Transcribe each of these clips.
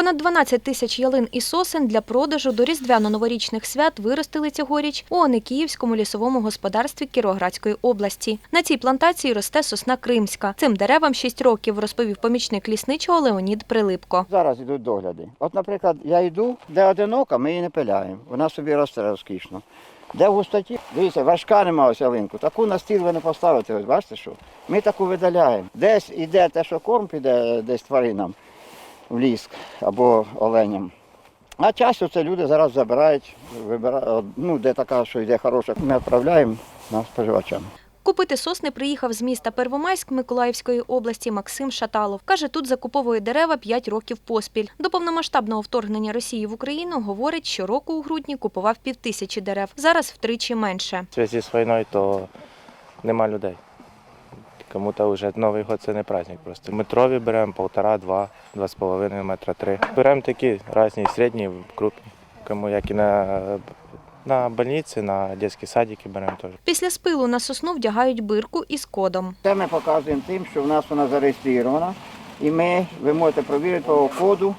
Понад 12 тисяч ялин і сосен для продажу до різдвяно-новорічних свят виростили цьогоріч у Оникіївському лісовому господарстві Кіровоградської області. На цій плантації росте сосна кримська. Цим деревам 6 років, розповів помічник лісничого Леонід Прилипко. Зараз йдуть догляди. От, наприклад, я йду, де одинока, ми її не пиляємо. Вона собі росте розкішно. Де в густоті, дивіться, важка нема ось ялинку. Таку на стіл ви не поставите, ось бачите що? Ми таку видаляємо. Десь іде те, що корм піде десь тваринам в ліс або оленям. А часто це люди зараз забирають, вибирають, ну, де така, що йде хороша, ми відправляємо на споживачам. Купити сосни приїхав з міста Первомайськ Миколаївської області Максим Шаталов. Каже, тут закуповує дерева 5 років поспіль. До повномасштабного вторгнення Росії в Україну, говорить, щороку у грудні купував півтисячі дерев. Зараз втричі менше. В зв'язку з війною то нема людей. Кому-то вже Новий год це не праздник просто. Метрові беремо полтора, два, два з половиною метра, три. Беремо такі різні, середні, крупні. Кому як і на, на больниці, на дитячі садики беремо теж. Після спилу на сосну вдягають бирку із кодом. Це ми показуємо тим, що в нас вона зареєстрована, і ми, ви можете провірити по коду,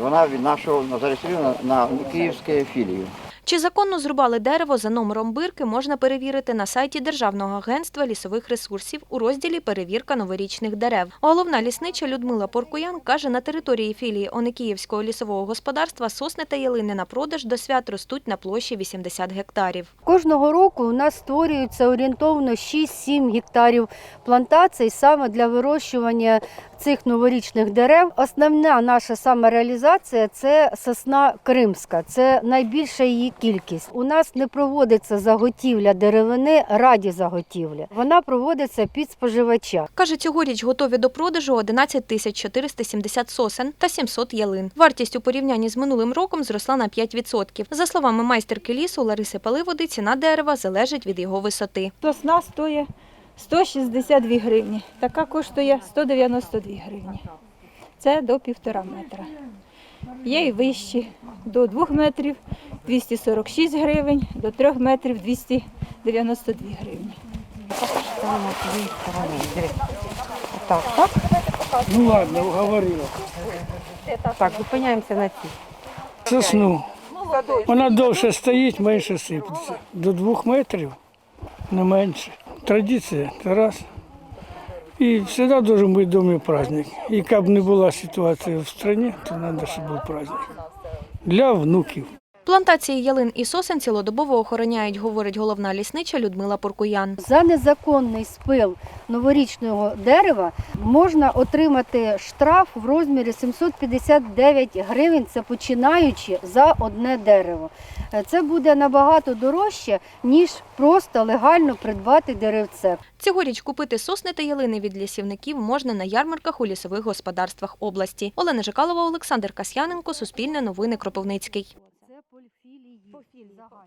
вона від нашого зареєстрована на Київську філію. Чи законно зрубали дерево за номером бирки, можна перевірити на сайті Державного агентства лісових ресурсів у розділі Перевірка новорічних дерев. Головна ліснича Людмила Поркуян каже, на території філії Оникіївського лісового господарства сосни та ялини на продаж до свят ростуть на площі 80 гектарів. Кожного року у нас створюється орієнтовно 6-7 гектарів плантацій саме для вирощування цих новорічних дерев. Основна наша саме реалізація це сосна кримська. Це найбільша її кількість. У нас не проводиться заготівля деревини раді заготівлі. Вона проводиться під споживача. Каже, цьогоріч готові до продажу 11 тисяч 470 сосен та 700 ялин. Вартість у порівнянні з минулим роком зросла на 5%. За словами майстерки лісу Лариси Паливоди, ціна дерева залежить від його висоти. Сосна стоїть 162 гривні. Така коштує 192 гривні. Це до півтора метра. Є і вищі до 2 метрів 246 гривень, до 3 метрів 292 гривні. Ну ладно, уговорила. Так, зупиняємося на цій. Сосну. Вона довше стоїть, менше сипеться. До двох метрів, не менше. Традиція це раз. І завжди має бути вдома праздник. І як б не була ситуація в країні, то треба, щоб був праздник. Для внуків. Плантації ялин і сосен цілодобово охороняють, говорить головна ліснича Людмила Поркуян. За незаконний спил новорічного дерева можна отримати штраф в розмірі 759 гривень, це починаючи за одне дерево. Е, Це буде набагато дорожче, ніж просто легально придбати деревце. Цьогоріч купити сосни та ялини від лісівників можна на ярмарках у лісових господарствах області. Олена Жикалова, Олександр Касьяненко, Суспільне новини Кропивницький. Профіль загальний.